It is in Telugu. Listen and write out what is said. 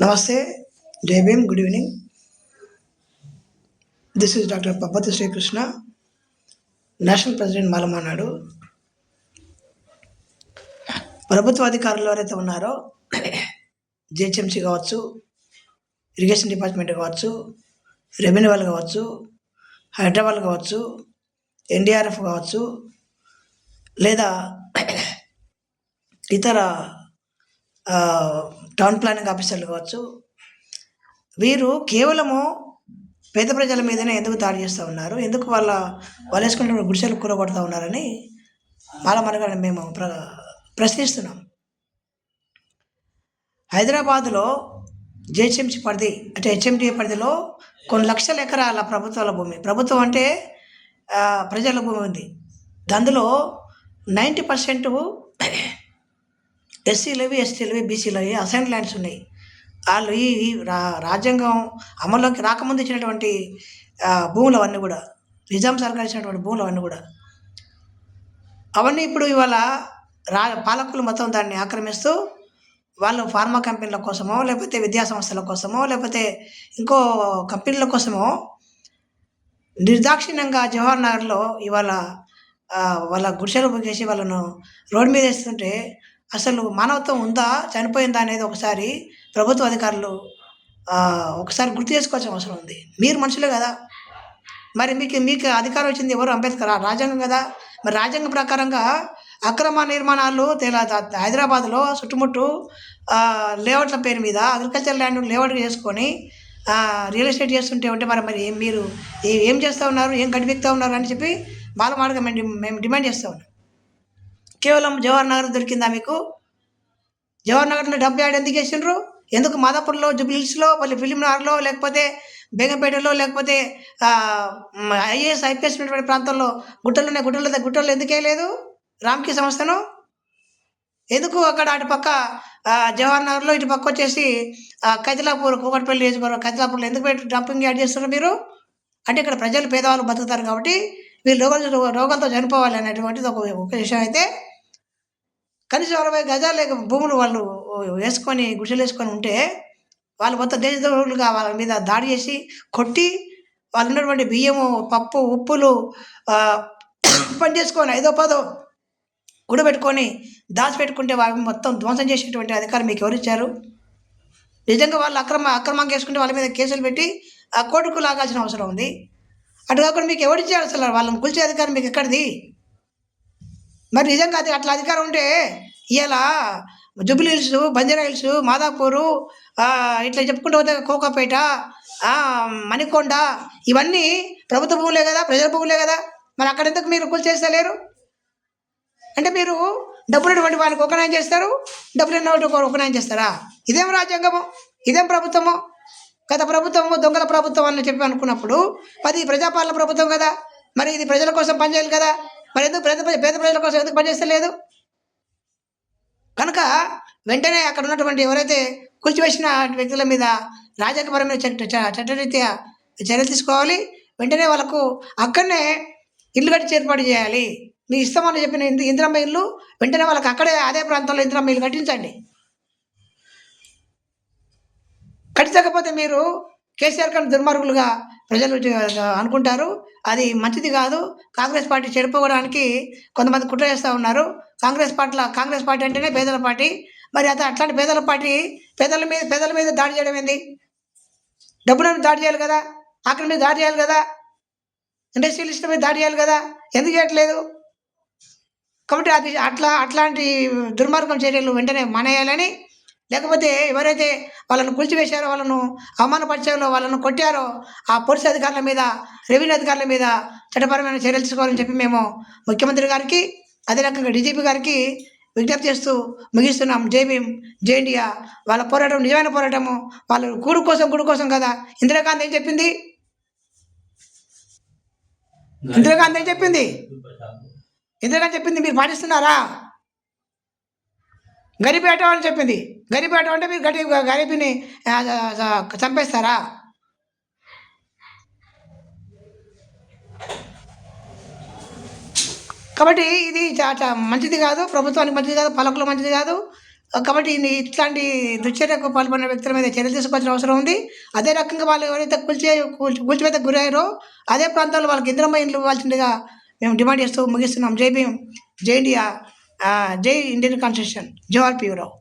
నమస్తే జై Bhim good evening this is doctor Pabbathi Srikrishna national president Malamanadu ప్రభుత్వ అధికారులు ఎవరైతే ఉన్నారో జిహెచ్ఎంసీ కావచ్చు ఇరిగేషన్ డిపార్ట్మెంట్ కావచ్చు రెవెన్యూ వాళ్ళు కావచ్చు హైదరాబాద్ కావచ్చు ఎన్డీఆర్ఎఫ్ కావచ్చు లేదా ఇతర టౌన్ ప్లానింగ్ ఆఫీసర్లు కావచ్చు. వీరు కేవలము పేద ప్రజల మీదనే ఎందుకు దాడి చేస్తూ ఉన్నారు? ఎందుకు వాళ్ళ వాళ్ళు వేసుకుంటున్న గుడిసెలు కూరగొడతా ఉన్నారని వాళ్ళ మనగా మేము ప్ర ప్రశ్నిస్తున్నాం. హైదరాబాదులో జిహెచ్ఎంసీ పరిధి అంటే హెచ్ఎండి పరిధిలో కొన్ని లక్షల ఎకరాల ప్రభుత్వాల భూమి. ప్రభుత్వం అంటే ప్రజల భూమి ఉంది. అందులో నైంటీ పర్సెంట్ ఎస్సీలవి ఎస్టీలవి బీసీలవి అసైన్ ల్యాండ్స్ ఉన్నాయి. వాళ్ళు ఈ రా రాజ్యాంగం అమల్లోకి రాకముందు ఇచ్చినటువంటి భూములు అవన్నీ కూడా నిజాం సర్కార్ ఇచ్చినటువంటి భూములు అవన్నీ కూడా. అవన్నీ ఇప్పుడు ఇవాళ రా పాలకులు మొత్తం దాన్ని ఆక్రమిస్తూ వాళ్ళు ఫార్మా కంపెనీల కోసమో లేకపోతే విద్యా సంస్థల కోసమో లేకపోతే ఇంకో కంపెనీల కోసమో నిర్దాక్షిణ్యంగా జవహర్ నగర్లో ఇవాళ వాళ్ళ గుడిసెలు పొగేసి వాళ్ళను రోడ్డు మీద వేస్తుంటే అసలు మానవత్వం ఉందా చనిపోయిందా అనేది ఒకసారి ప్రభుత్వ అధికారులు ఒకసారి గుర్తు చేసుకోవాల్సిన అవసరం ఉంది. మీరు మనుషులే కదా. మరి మీకు మీకు అధికారం వచ్చింది ఎవరు? అంబేద్కర్? రాజ్యాంగం కదా. మరి రాజ్యాంగం ప్రకారంగా అక్రమ నిర్మాణాలు తెలా హైదరాబాద్లో చుట్టుముట్టు లేఅవుట్ల పేరు మీద అగ్రికల్చర్ ల్యాండ్ లేఅవుట్ చేసుకొని రియల్ ఎస్టేట్ చేస్తుంటే ఉంటే మరి మరి మీరు ఏం చేస్తూ ఉన్నారు? ఏం గడిపిస్తూ ఉన్నారు? అని చెప్పి బాలమాడగా మేము మేము డిమాండ్ చేస్తూ ఉన్నాం. కేవలం జవహర్ నగర్ దొరికిందా మీకు? జవహర్ నగర్లో డబ్బు యాడ్ ఎందుకు వేసిండ్రు ఎందుకు మాదాపూర్లో జుబ్లీస్లో మళ్ళీ ఫిలిం నగర్లో లేకపోతే బేగంపేటలో లేకపోతే ఐఏఎస్ ఐపీఎస్ ఉన్నటువంటి ప్రాంతంలో గుట్టలున్న గుట్టల గుట్టలు ఎందుకే లేదు రామ్కి సంస్థను? ఎందుకు అక్కడ అటు పక్క జవహర్ నగర్లో ఇటు పక్క వచ్చేసి ఆ, కైతలాపూర్ కూకట్పల్లి వేసుకోరు కైతలాపూర్లో ఎందుకు పెట్టి డంపింగ్ యాడ్ చేస్తున్నారు మీరు? అంటే ఇక్కడ ప్రజలు పేదవాళ్ళు బతుకుతారు కాబట్టి వీళ్ళు రోగాలు రోగాలతో చనిపోవాలి అనేటువంటిది ఒక విషయం అయితే కనీసం అరవై గజాలు లేక భూములు వాళ్ళు వేసుకొని గుడిసెలు వేసుకొని ఉంటే వాళ్ళు మొత్తం దేశద్రోహులుగా వాళ్ళ మీద దాడి చేసి కొట్టి వాళ్ళు ఉన్నటువంటి బియ్యము పప్పు ఉప్పులు పని చేసుకొని ఐదో పదో కూడబెట్టుకొని దాచిపెట్టుకుంటే వాళ్ళని మొత్తం ధ్వంసం చేసేటువంటి అధికారం మీకు ఎవరు ఇచ్చారు? నిజంగా వాళ్ళు అక్రమ అక్రమంగా వేసుకుంటే వాళ్ళ మీద కేసులు పెట్టి ఆ కోర్టుకు లాగాల్సిన అవసరం ఉంది. అటు కాకుండా మీకు ఎవరిచ్చారు అసలు? వాళ్ళని కూల్చే అధికారం మీకు ఎక్కడిది? మరి నిజంగా అది అట్లా అధికారం ఉంటే ఇలా Jubilee Hills Banjara Hills Madhapur ఇట్లా చెప్పుకుంటూ పోతే కోకాపేట మణికొండ ఇవన్నీ ప్రభుత్వ భూములే కదా ప్రజల భూములే కదా. మరి అక్కడ ఎందుకు మీరు కూల్చేస్తలేరు అంటే మీరు డబ్బులు వానికి వాళ్ళకి న్యాయం చేస్తారు డబ్బులు ఉన్నటువంటి ఒకనాయం చేస్తారా? ఇదేం రాజ్యాంగము? ఇదేం ప్రభుత్వము? గత ప్రభుత్వము దొంగల ప్రభుత్వం అని చెప్పి అనుకున్నప్పుడు మరి ఇది ప్రజాపాలన ప్రభుత్వం కదా. మరి ఇది ప్రజల కోసం పనిచేయాలి కదా. మరి ఎందుకు పేద పేద ప్రజల కోసం ఎందుకు పనిచేస్తలేదు? కనుక వెంటనే అక్కడ ఉన్నటువంటి ఎవరైతే కూల్చివేసిన వ్యక్తుల మీద రాజకీయపరమైన చట్ట చ- చట్టరీత్యా చర్యలు తీసుకోవాలి. వెంటనే వాళ్ళకు అక్కడనే ఇల్లు కట్టి ఏర్పాటు చేయాలి. మీ ఇష్టమని చెప్పిన ఇంది ఇందిరమ్మ ఇల్లు వెంటనే వాళ్ళకి అక్కడే అదే ప్రాంతంలో ఇందిరమ్మ ఇల్లు కట్టించండి. కట్టించకపోతే మీరు కేసీఆర్ కన్నా దుర్మార్గులుగా ప్రజలు అనుకుంటారు. అది మంచిది కాదు. కాంగ్రెస్ పార్టీ చెడిపోవడానికి కొంతమంది కుట్ర చేస్తూ ఉన్నారు. కాంగ్రెస్ పార్టీలో కాంగ్రెస్ పార్టీ అంటేనే పేదల పార్టీ. మరి అత అట్లాంటి పేదల పార్టీ పేదల మీద పేదల మీద దాడి చేయడం ఏంది? డబ్బుల మీద దాడి చేయాలి కదా? ఆకలి మీద దాడి చేయాలి కదా? ఇండస్ట్రియలిస్ట్ మీద దాడి చేయాలి కదా? ఎందుకు చేయట్లేదు? కాబట్టి అది అట్లా అట్లాంటి దుర్మార్గం చర్యలు వెంటనే మానేయాలని లేకపోతే ఎవరైతే వాళ్ళను కూల్చివేశారో వాళ్ళను అవమానపరిచారో వాళ్ళను కొట్టారో ఆ పోలీసు అధికారుల మీద రెవెన్యూ అధికారుల మీద చట్టపరమైన చర్యలు తీసుకోవాలని చెప్పి మేము ముఖ్యమంత్రి గారికి అదే రకంగా డీజీపీ గారికి విజ్ఞప్తి చేస్తూ ముగిస్తున్నాం. జై భీమ్ జై ఇండియా. వాళ్ళ పోరాటం నిజమైన పోరాటము. వాళ్ళు కూడు కోసం గుడు కోసం కదా. ఇందిరాగాంధీ ఏం చెప్పింది? ఇందిరాగాంధీ ఏం చెప్పింది? ఇందిరాగాంధీ చెప్పింది మీరు పాటిస్తున్నారా? గరీబ్ అని చెప్పింది. గరీబ్ అంటే మీరు గరీబ్ గరిపిని చంపేస్తారా? కాబట్టి ఇది చాలా మంచిది కాదు. ప్రభుత్వానికి మంచిది కాదు. పాలకులు మంచిది కాదు. కాబట్టి ఇట్లాంటి దుశ్చర్యకు పాల్పడిన వ్యక్తుల మీద చర్యలు తీసుకోవాల్సిన అవసరం ఉంది. అదే రకంగా వాళ్ళు ఎవరైతే కూల్చే కూల్చి కూల్చివేత గురయ్యారో అదే ప్రాంతాల్లో వాళ్ళకి ఇంద్రమ్మ ఇండ్లు ఇవ్వాల్సిందిగా మేము డిమాండ్ చేస్తూ ముగిస్తున్నాం. జై భీమ్ జై ఇండియా. ఆ, జై ఇండియన్ కాన్స్టిట్యూషన్ జవహర్ పీవరావు